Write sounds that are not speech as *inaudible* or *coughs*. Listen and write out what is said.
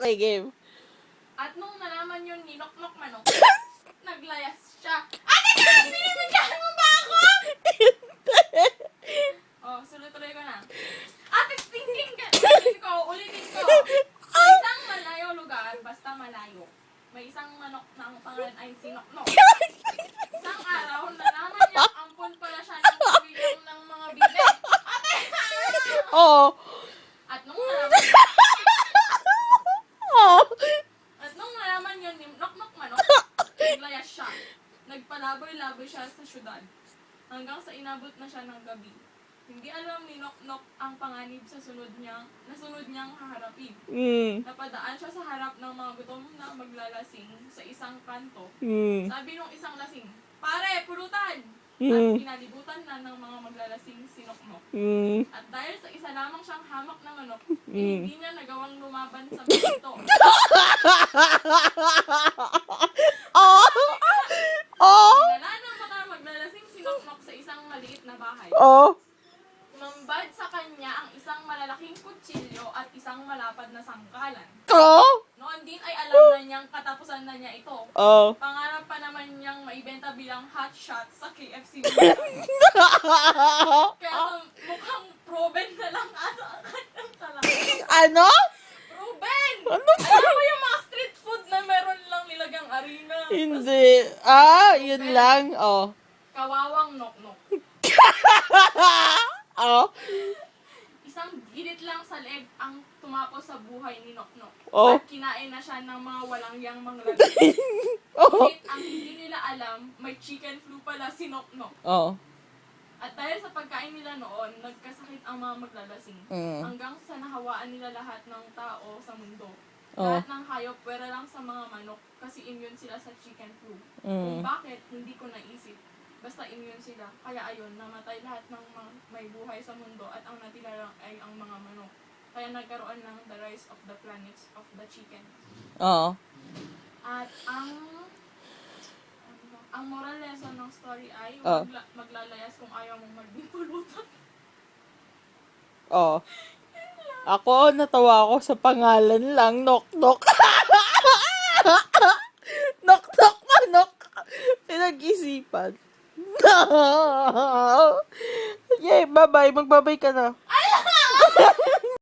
Okay, game. At nung nalaman yun ni Nok Nok Manok, *coughs* naglayas siya. Ate ka! Binibigyan mo ba ako? *laughs* Oh, sulit-tuloy ko na. Ate, thinking ka. Ulitin ko, ulitin ko. Sa isang malayo lugar, basta malayo, may isang manok na ang pangalan ay Sinoknok. *laughs* Isang araw, nalaman niya ampun pala siya ng kabilang ng mga bibe. Ate! Oo. At nung nalaman Oo. At nung nalaman yun ni Nok Nok Manok, naglayas siya. Nagpalaboy-laboy siya sa syudad. Hanggang sa inabot na siya ng gabi. Hindi alam ni Nok Nok ang panganib sa sunod niya, na sunod niyang haharapin. Mm. Napadaan siya sa harap ng mga gutom na maglalasing sa isang kanto. Mm. Sabi nung isang lasing, Pare, pulutan! At Mm. pinalibutan na ng mga maglalasing si Nok Nok. Mm. At dahil sa isa lamang siyang hamak na manok, eh, Mm. hindi niya nagawang lumaban sa mga ito. *laughs* Oo. Oo. Dinala ng mga maglalasing si Nok Nok sa isang maliit na bahay. Oo. Mambad sa kanya ang isang malalaking kutsilyo at isang malapad na sangkalan. Oo. Noon din ay alam na niyang katapusan na niya ito. Oo. Pangarap pa naman niyang maibenta bilang hot shot sa KFC. *laughs* Kaya mukhang proven na lang ata ang kanyang kalaki. Ano? Proven! Ano? Alam mo yung Hindi. Ah, yun lang. Oh. Kawawang nok-nok. *laughs* Oh. Isang gilit lang sa leeg ang tumapos sa buhay ni Noknok. Oh. At kinain na siya ng mga walang yang mga *laughs* Oh. Ngunit ang hindi nila alam, may chicken flu pala si Noknok. Oh. At dahil sa pagkain nila noon, nagkasakit ang mga maglalasing. Mm. Hanggang sa nahawaan nila lahat ng tao sa mundo. Oh. Lahat ng hayop, pwera lang sa mga manok kasi immune sila sa chicken flu. Kung Mm. bakit, hindi ko naisip. Basta immune sila. Kaya ayun, namatay lahat ng mga may buhay sa mundo at ang natila lang ay ang mga manok. Kaya nagkaroon ng the rise of the planets of the chicken. Oo. At ang ang moral lesson ng story ay Oh. magla- maglalayas kung ayaw mong magbipulutan. Oo. *laughs* Ako, natawa ako sa pangalan lang. Nok, nok. *laughs* nok, nok, manok. Pinag-isipan. *laughs* Yay, bye-bye. Magbabay ka na. *laughs*